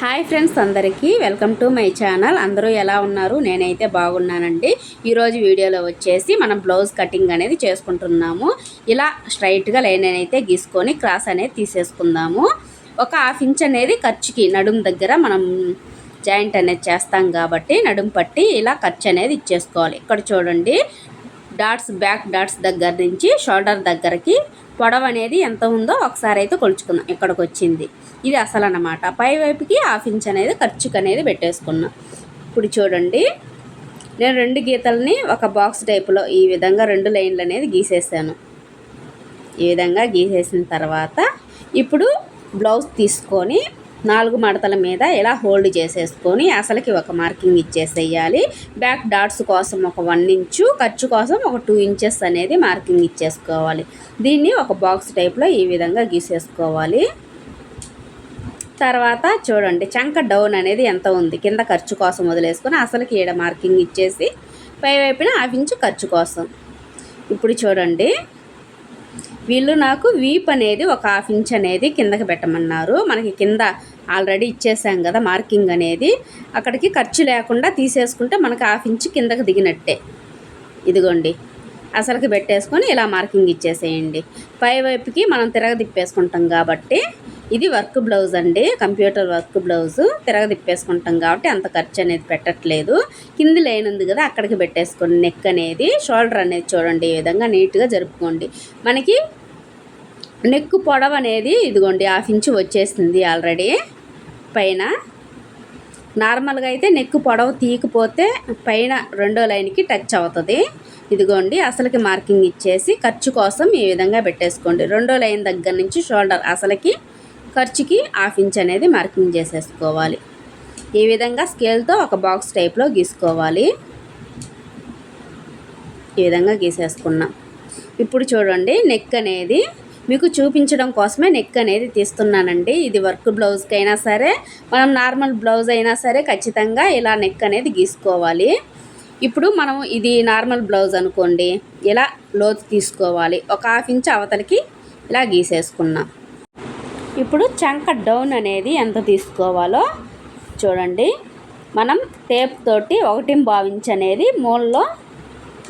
Hi friends అందరికీ welcome to my channel. అందరూ ఎలా ఉన్నారు? నేనైతే బాగున్నానండి. ఈరోజు వీడియోలో వచ్చేసి మనం బ్లౌజ్ కటింగ్ అనేది చేసుకుంటున్నాము. ఇలా స్ట్రైట్గా లైన్ అయితే గీసుకొని క్రాస్ అనేది తీసేసుకుందాము. ఒక హాఫ్ ఇంచ్ అనేది ఖర్చుకి నడుం దగ్గర మనం జాయింట్ అనేది చేస్తాం కాబట్టి నడుం పట్టి ఇలా ఖర్చు అనేది ఇచ్చేసుకోవాలి. ఇక్కడ చూడండి డాట్స్ బ్యాక్ డాట్స్ దగ్గర నుంచి షోల్డర్ దగ్గరకి పొడవు అనేది ఎంత ఉందో ఒకసారి అయితే కొలుచుకున్నాం ఇక్కడికి వచ్చింది? ఇది అసలు అన్నమాట పై వైపుకి హాఫ్ ఇంచ్ అనేది ఖర్చుకు అనేది పెట్టేసుకున్నాం. ఇప్పుడు చూడండి. నేను రెండు గీతల్ని ఒక బాక్స్ టైపులో ఈ విధంగా రెండు లైన్లు అనేది గీసేసాను. ఈ విధంగా గీసేసిన తర్వాత ఇప్పుడు బ్లౌజ్ తీసుకొని నాలుగు మడతల మీద ఇలా హోల్డ్ చేసేసుకొని అసలుకి ఒక మార్కింగ్ ఇచ్చేసేయాలి. బ్యాక్ డాట్స్ కోసం ఒక వన్ ఇంచు ఖర్చు కోసం ఒక టూ ఇంచెస్ అనేది మార్కింగ్ ఇచ్చేసుకోవాలి. దీన్ని ఒక బాక్స్ టైప్లో ఈ విధంగా గీసేసుకోవాలి. తర్వాత చూడండి చంక డౌన్ అనేది ఎంత ఉంది? కింద ఖర్చు కోసం వదిలేసుకొని అసలుకి ఈడ మార్కింగ్ ఇచ్చేసి పై వైపున హాఫ్ ఇంచు ఖర్చు కోసం. ఇప్పుడు చూడండి వీళ్ళు నాకు వీప్ అనేది ఒక హాఫ్ ఇంచ్ అనేది కిందకి పెట్టమన్నారు. మనకి కింద ఆల్రెడీ ఇచ్చేసాం కదా మార్కింగ్ అనేది. అక్కడికి ఖర్చు లేకుండా తీసేసుకుంటే మనకి హాఫ్ ఇంచ్ కిందకి దిగినట్టే. ఇదిగోండి. అసలుకి పెట్టేసుకొని ఇలా మార్కింగ్ ఇచ్చేసేయండి. పై వైపుకి మనం తిరగ తిప్పేసుకుంటాం కాబట్టి ఇది వర్క్ బ్లౌజ్ అండి. Computer work blouse. తిరగ తిప్పేసుకుంటాం కాబట్టి అంత ఖర్చు అనేది పెట్టట్లేదు. కింది లైన్ ఉంది కదా అక్కడికి పెట్టేసుకోండి. నెక్ అనేది షోల్డర్ అనేది చూడండి ఈ విధంగా నీట్గా జరుపుకోండి. మనకి నెక్ పొడవు అనేది ఇదిగోండి హాఫ్ ఇంచు వచ్చేసింది ఆల్రెడీ. పైన నార్మల్గా అయితే నెక్ పొడవు తీయకపోతే పైన రెండో లైన్కి టచ్ అవుతుంది. ఇదిగోండి అసలుకి మార్కింగ్ ఇచ్చేసి ఖర్చు కోసం ఈ విధంగా పెట్టేసుకోండి. రెండో లైన్ దగ్గర నుంచి షోల్డర్ అసలుకి ఖర్చుకి హాఫ్ ఇంచ్ అనేది మార్కింగ్ చేసేసుకోవాలి. ఈ విధంగా స్కేల్తో ఒక బాక్స్ టైప్లో గీసుకోవాలి. ఈ విధంగా గీసేసుకున్నాం. ఇప్పుడు చూడండి నెక్ అనేది మీకు చూపించడం కోసమే నెక్ అనేది తీస్తున్నానండి. ఇది వర్క్ బ్లౌజ్కి అయినా సరే మనం నార్మల్ బ్లౌజ్ అయినా సరే ఖచ్చితంగా ఇలా నెక్ అనేది గీసుకోవాలి. ఇప్పుడు మనం ఇది నార్మల్ బ్లౌజ్ అనుకోండి ఇలా లోతు తీసుకోవాలి. ఒక హాఫ్ ఇంచ్ అవతలికి ఇలా గీసేసుకున్నాం. ఇప్పుడు చంక డౌన్ అనేది ఎంత తీసుకోవాలో చూడండి. మనం టేప్ తోటి ఒకటి భావించి అనేది మూలలో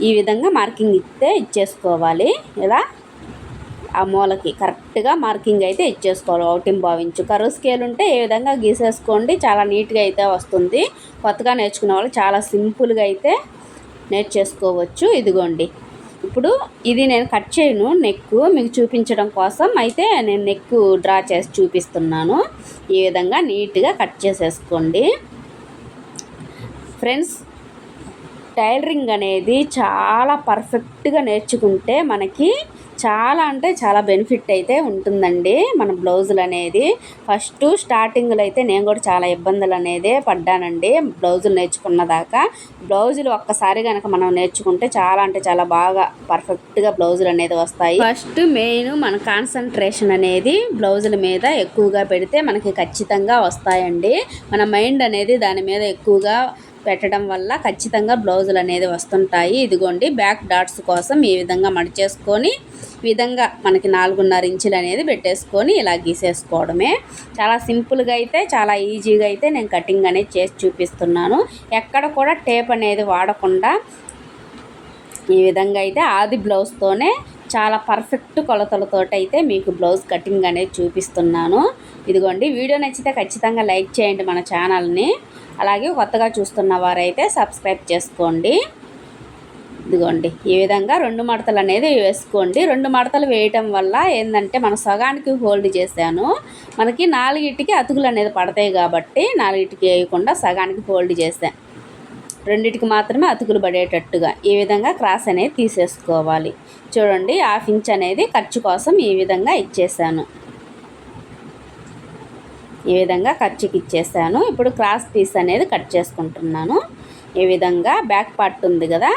ఈ విధంగా మార్కింగ్ ఇస్తే ఇచ్చేసుకోవాలి. ఇలా ఆ మూలకి కరెక్ట్గా మార్కింగ్ అయితే ఇచ్చేసుకోవాలి. ఒకటి భావించు. కరువు స్కేల్ ఉంటే ఏ విధంగా గీసేసుకోండి చాలా నీట్గా అయితే వస్తుంది. కొత్తగా నేర్చుకునే వాళ్ళు చాలా సింపుల్గా అయితే నేర్చేసుకోవచ్చు. ఇదిగోండి. ఇప్పుడు ఇది నేను కట్ చేయను. నెక్ మీకు చూపించడం కోసం అయితే నేను నెక్ డ్రా చేసి చూపిస్తున్నాను. ఈ విధంగా నీట్గా కట్ చేసేసుకోండి. ఫ్రెండ్స్ టైలరింగ్ అనేది చాలా పర్ఫెక్ట్గా నేర్చుకుంటే మనకి చాలా అంటే చాలా బెనిఫిట్ అయితే ఉంటుందండి మన బ్లౌజులు అనేది. ఫస్ట్ స్టార్టింగ్లో అయితే నేను కూడా చాలా ఇబ్బందులు అనేది పడ్డానండి బ్లౌజులు నేర్చుకున్న దాకా. బ్లౌజులు ఒక్కసారి కనుక మనం నేర్చుకుంటే చాలా అంటే చాలా బాగా పర్ఫెక్ట్గా బ్లౌజులు అనేది వస్తాయి. ఫస్ట్ మెయిన్ మన కాన్సన్ట్రేషన్ అనేది బ్లౌజుల మీద ఎక్కువగా పెడితే మనకి ఖచ్చితంగా వస్తాయండి. మన మైండ్ అనేది దాని మీద ఎక్కువగా పెట్టడం వల్ల ఖచ్చితంగా బ్లౌజులు అనేది వస్తుంటాయి. ఇదిగోండి బ్యాక్ డాట్స్ కోసం ఈ విధంగా మడిచేసుకొని విధంగా మనకి నాలుగున్నర ఇంచులు అనేది పెట్టేసుకొని ఇలా గీసేసుకోవడమే. చాలా సింపుల్గా అయితే చాలా ఈజీగా అయితే నేను కటింగ్ అనేది చేసి చూపిస్తున్నాను. ఎక్కడ కూడా టేప్ అనేది వాడకుండా ఈ విధంగా అయితే ఆది బ్లౌజ్తోనే చాలా పర్ఫెక్ట్ కొలతలతో అయితే మీకు బ్లౌజ్ కటింగ్ అనేది చూపిస్తున్నాను. ఇదిగోండి వీడియో నచ్చితే ఖచ్చితంగా లైక్ చేయండి మన ఛానల్ని. అలాగే కొత్తగా చూస్తున్న వారైతే సబ్స్క్రైబ్ చేసుకోండి. ఇదిగోండి ఈ విధంగా రెండు మడతలు అనేది వేసుకోండి. రెండు మడతలు వేయటం వల్ల ఏంటంటే మన సగానికి హోల్డ్ చేశాను. మనకి నాలుగిటికి అతుకులు అనేది పడతాయి కాబట్టి నాలుగిటికి వేయకుండా సగానికి హోల్డ్ చేశాను రెండిటికి మాత్రమే అతుకులు పడేటట్టుగా ఈ విధంగా క్రాస్ అనేది తీసేసుకోవాలి. చూడండి హాఫ్ ఇంచ్ అనేది ఖర్చు కోసం ఈ విధంగా ఇచ్చేసాను. ఈ విధంగా ఖర్చుకి ఇచ్చేసాను ఇప్పుడు క్రాస్ పీస్ అనేది కట్ చేసుకుంటున్నాను. ఈ విధంగా బ్యాక్ పార్ట్ ఉంది కదా.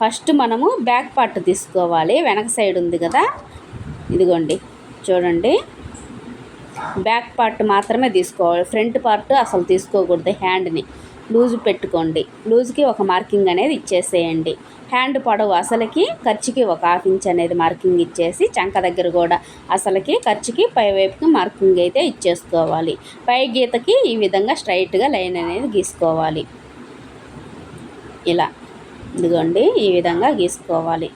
ఫస్ట్ మనము బ్యాక్ పార్ట్ తీసుకోవాలి. వెనక సైడ్ ఉంది కదా. ఇదిగోండి. చూడండి. బ్యాక్ పార్ట్ మాత్రమే తీసుకోవాలి. ఫ్రంట్ పార్ట్ అసలు తీసుకోకూడదు హ్యాండ్ని. లూజ్ పెట్టుకోండి. లూజ్కి ఒక మార్కింగ్ అనేది ఇచ్చేసేయండి. హ్యాండ్ పొడవు అసలుకి ఖర్చుకి ఒక హాఫ్ ఇంచ్ అనేది మార్కింగ్ ఇచ్చేసి చంక దగ్గర కూడా అసలుకి ఖర్చుకి పై వైపుకి మార్కింగ్ అయితే ఇచ్చేసుకోవాలి. పై గీతకి ఈ విధంగా స్ట్రైట్గా లైన్ అనేది గీసుకోవాలి. ఇలా. ఇదిగోండి ఈ విధంగా గీసుకోవాలి.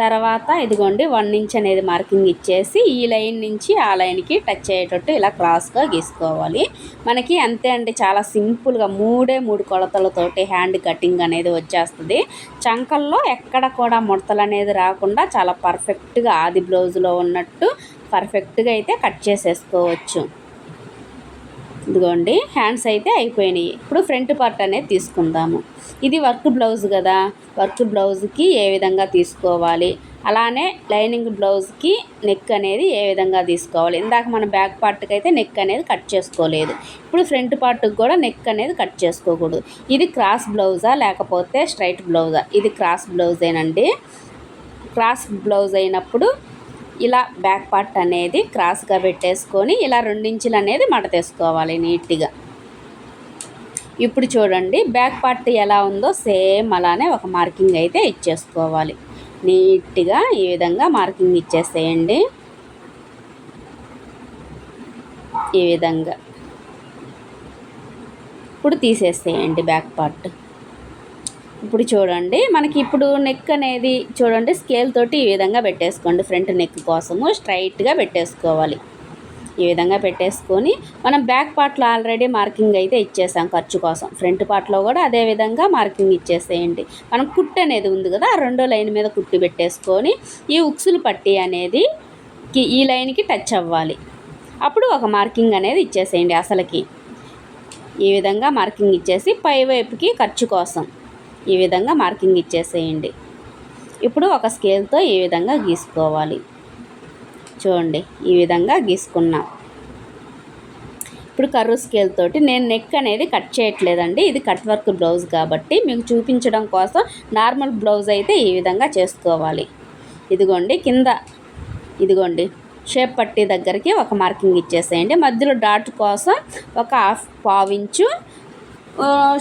తర్వాత ఇదిగోండి వన్ ఇంచ్ అనేది మార్కింగ్ ఇచ్చేసి ఈ లైన్ నుంచి ఆ లైన్కి టచ్ అయ్యేటట్టు ఇలా క్రాస్గా గీసుకోవాలి. మనకి అంతే అండి చాలా సింపుల్గా మూడే మూడు కొలతలతోటి హ్యాండ్ కటింగ్ అనేది వచ్చేస్తుంది. చంకల్లో ఎక్కడ కూడా ముడతలు అనేది రాకుండా చాలా పర్ఫెక్ట్గా ఆది బ్లౌజ్లో ఉన్నట్టు పర్ఫెక్ట్గా అయితే కట్ చేసేసుకోవచ్చు. ఇదిగోండి హ్యాండ్స్ అయితే అయిపోయినాయి. ఇప్పుడు ఫ్రంట్ పార్ట్ అనేది తీసుకుందాము. ఇది వర్క్ బ్లౌజ్ కదా. వర్క్ బ్లౌజ్కి ఏ విధంగా తీసుకోవాలి? అలానే లైనింగ్ బ్లౌజ్కి నెక్ అనేది ఏ విధంగా తీసుకోవాలి? ఇందాక మన బ్యాక్ పార్ట్కి అయితే నెక్ అనేది కట్ చేసుకోలేదు. ఇప్పుడు ఫ్రంట్ పార్ట్కి కూడా నెక్ అనేది కట్ చేసుకోకూడదు. ఇది క్రాస్ బ్లౌజా లేకపోతే స్ట్రైట్ బ్లౌజా ఇది క్రాస్ బ్లౌజేనండి క్రాస్ బ్లౌజ్ అయినప్పుడు ఇలా బ్యాక్ పార్ట్ అనేది క్రాస్గా పెట్టేసుకొని ఇలా రెండించులు అనేది మడతేసుకోవాలి నీట్గా. ఇప్పుడు చూడండి బ్యాక్ పార్ట్ ఎలా ఉందో సేమ్ అలానే ఒక మార్కింగ్ అయితే ఇచ్చేసుకోవాలి. నీట్గా ఈ విధంగా మార్కింగ్ ఇచ్చేసేయండి. ఈ విధంగా. ఇప్పుడు తీసేసేయండి బ్యాక్ పార్ట్ ఇప్పుడు చూడండి మనకి ఇప్పుడు నెక్ అనేది చూడండి స్కేల్ తోటి ఈ విధంగా పెట్టేసుకోండి. ఫ్రంట్ నెక్ కోసము స్ట్రైట్గా పెట్టేసుకోవాలి. ఈ విధంగా పెట్టేసుకొని మనం బ్యాక్ పార్ట్లో ఆల్రెడీ మార్కింగ్ అయితే ఇచ్చేసాం ఖర్చు కోసం. ఫ్రంట్ పార్ట్లో కూడా అదే విధంగా మార్కింగ్ ఇచ్చేసేయండి. మనం కుట్టు అనేది ఉంది కదా ఆ రెండో లైన్ మీద కుట్టు పెట్టేసుకొని ఈ ఉక్సులు పట్టి అనేది ఈ లైన్కి టచ్ అవ్వాలి. అప్పుడు ఒక మార్కింగ్ అనేది ఇచ్చేసేయండి అసలుకి. ఈ విధంగా మార్కింగ్ ఇచ్చేసి పై వైపుకి ఖర్చు కోసం. ఈ విధంగా మార్కింగ్ ఇచ్చేసేయండి. ఇప్పుడు ఒక స్కేల్తో ఈ విధంగా గీసుకోవాలి. చూడండి ఈ విధంగా గీసుకున్నాం. ఇప్పుడు కర్రు స్కేల్ తోటి నేను నెక్ అనేది కట్ చేయట్లేదండి. ఇది కట్ వర్క్ బ్లౌజ్ కాబట్టి మీకు చూపించడం కోసం నార్మల్ బ్లౌజ్ అయితే ఈ విధంగా చేసుకోవాలి. ఇదిగోండి కింద ఇదిగోండి షేప్ పట్టి దగ్గరికి ఒక మార్కింగ్ ఇచ్చేసేయండి. మధ్యలో డాట్ కోసం ఒక హాఫ్ పావించు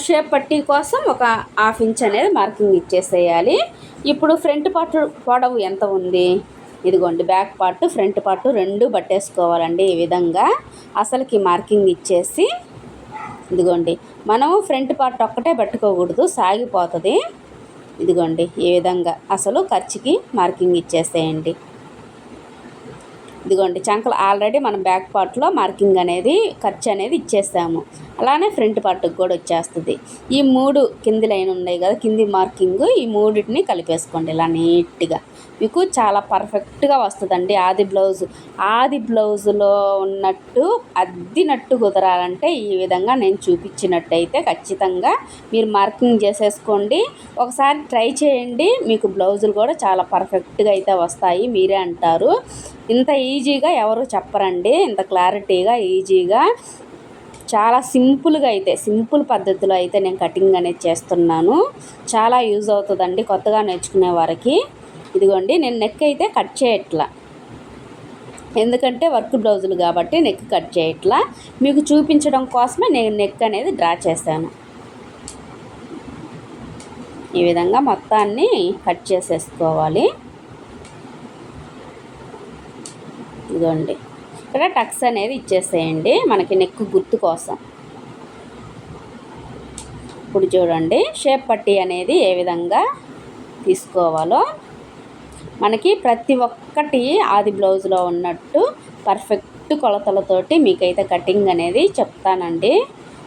షేప్ పట్టీ కోసం ఒక హాఫ్ ఇంచ్ అనేది మార్కింగ్ ఇచ్చేసేయాలి. ఇప్పుడు ఫ్రంట్ పార్ట్ పొడవు ఎంత ఉంది? ఇదిగోండి బ్యాక్ పార్ట్ ఫ్రంట్ పార్ట్ రెండు పట్టేసుకోవాలండి ఈ విధంగా. అసలుకి మార్కింగ్ ఇచ్చేసి ఇదిగోండి మనము ఫ్రంట్ పార్ట్ ఒక్కటే పట్టుకోకూడదు సాగిపోతుంది. ఇదిగోండి ఈ విధంగా అసలు ఖర్చుకి మార్కింగ్ ఇచ్చేసేయండి. ఇదిగోండి చంకలు ఆల్రెడీ మనం బ్యాక్ పార్ట్లో మార్కింగ్ అనేది ఖర్చు అనేది ఇచ్చేసాము. అలానే ఫ్రంట్ పార్ట్కి కూడా వచ్చేస్తుంది. ఈ మూడు కింది లైన్ ఉన్నాయి కదా కింది మార్కింగ్ ఈ మూడింటిని కలిపేసుకోండి ఇలా నీట్గా. మీకు చాలా పర్ఫెక్ట్గా వస్తుందండి. ఆది బ్లౌజ్ ఆది బ్లౌజులో ఉన్నట్టు అద్దినట్టు కుదరాలంటే ఈ విధంగా నేను చూపించినట్టయితే ఖచ్చితంగా మీరు మార్కింగ్ చేసేసుకోండి. ఒకసారి ట్రై చేయండి. మీకు బ్లౌజులు కూడా చాలా పర్ఫెక్ట్గా అయితే వస్తాయి మీరే అంటారు. ఇంత ఈజీగా ఎవరు చెప్పరండి. ఇంత క్లారిటీగా ఈజీగా చాలా సింపుల్గా అయితే సింపుల్ పద్ధతిలో అయితే నేను కటింగ్ అనేది చేస్తున్నాను. చాలా యూజ్ అవుతుందండి కొత్తగా నేర్చుకునే వారికి. ఇదిగోండి నేను నెక్ అయితే కట్ చేయట్లా. ఎందుకంటే వర్క్ బ్లౌజులు కాబట్టి నెక్ కట్ చేయట్లా. మీకు చూపించడం కోసమే నేను నెక్ అనేది డ్రా చేశాను. ఈ విధంగా మొత్తాన్ని కట్ చేసేసుకోవాలి. ఇదిగోండి. ఇక్కడ టక్స్ అనేది ఇచ్చేసేయండి. మనకి నెక్ గుర్తు కోసం. ఇప్పుడు చూడండి షేప్ పట్టి అనేది ఏ విధంగా తీసుకోవాలో. మనకి ప్రతి ఒక్కటి ఆది బ్లౌజ్లో ఉన్నట్టు పర్ఫెక్ట్ కొలతలతోటి మీకైతే కటింగ్ అనేది చెప్తానండి.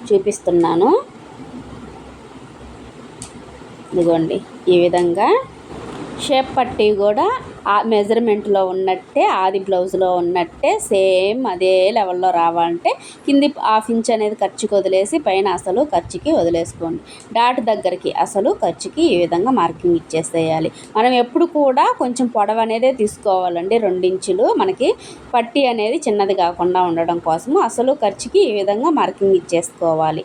చూపిస్తున్నాను. ఇదిగోండి ఈ విధంగా షేప్ పట్టి కూడా ఆ మెజర్మెంట్లో ఉన్నట్టే ఆది బ్లౌజ్లో ఉన్నట్టే సేమ్ అదే లెవెల్లో రావాలంటే కింది హాఫ్ ఇంచ్ అనేది ఖర్చుకి వదిలేసి పైన అసలు ఖర్చుకి వదిలేసుకోండి. డాట్ దగ్గరికి అసలు ఖర్చుకి ఈ విధంగా మార్కింగ్ ఇచ్చేసేయాలి. మనం ఎప్పుడు కూడా కొంచెం పొడవు అనేది తీసుకోవాలండి. రెండించులు మనకి పట్టి అనేది చిన్నది కాకుండా ఉండడం కోసము అసలు ఖర్చుకి ఈ విధంగా మార్కింగ్ ఇచ్చేసుకోవాలి.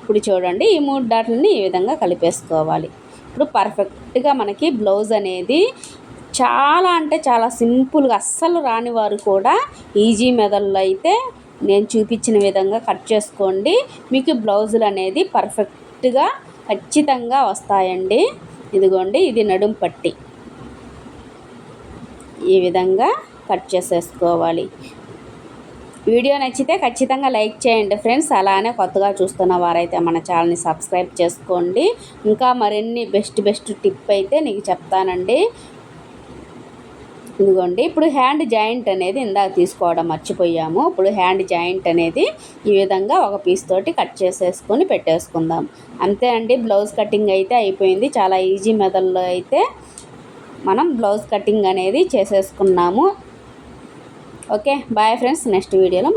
ఇప్పుడు చూడండి ఈ మూడు డాట్లని ఈ విధంగా కలిపేసుకోవాలి. ఇప్పుడు పర్ఫెక్ట్గా మనకి బ్లౌజ్ అనేది చాలా అంటే చాలా సింపుల్గా అస్సలు రాని వారు కూడా ఈజీ మెథడ్లో అయితే నేను చూపించిన విధంగా కట్ చేసుకోండి. మీకు బ్లౌజులు అనేది పర్ఫెక్ట్గా ఖచ్చితంగా వస్తాయండి. ఇదిగోండి ఇది నడుం పట్టి. ఈ విధంగా కట్ చేసేసుకోవాలి. వీడియో నచ్చితే ఖచ్చితంగా లైక్ చేయండి ఫ్రెండ్స్. అలానే కొత్తగా చూస్తున్న వారైతే మన ఛానల్ని సబ్స్క్రైబ్ చేసుకోండి. ఇంకా మరిన్ని బెస్ట్ బెస్ట్ టిప్ అయితే నీకు చెప్తానండి. ఇదిగోండి. ఇప్పుడు హ్యాండ్ జాయింట్ అనేది ఇందాక తీసుకోవడం మర్చిపోయాము. ఇప్పుడు హ్యాండ్ జాయింట్ అనేది ఈ విధంగా ఒక పీస్ తోటి కట్ చేసేసుకొని పెట్టేసుకుందాం. అంతే అండి బ్లౌజ్ కటింగ్ అయితే అయిపోయింది. చాలా ఈజీ మెథడ్లో అయితే మనం బ్లౌజ్ కటింగ్ అనేది చేసేసుకున్నాము. ఓకే బాయ్ ఫ్రెండ్స్ నెక్స్ట్ వీడియోలో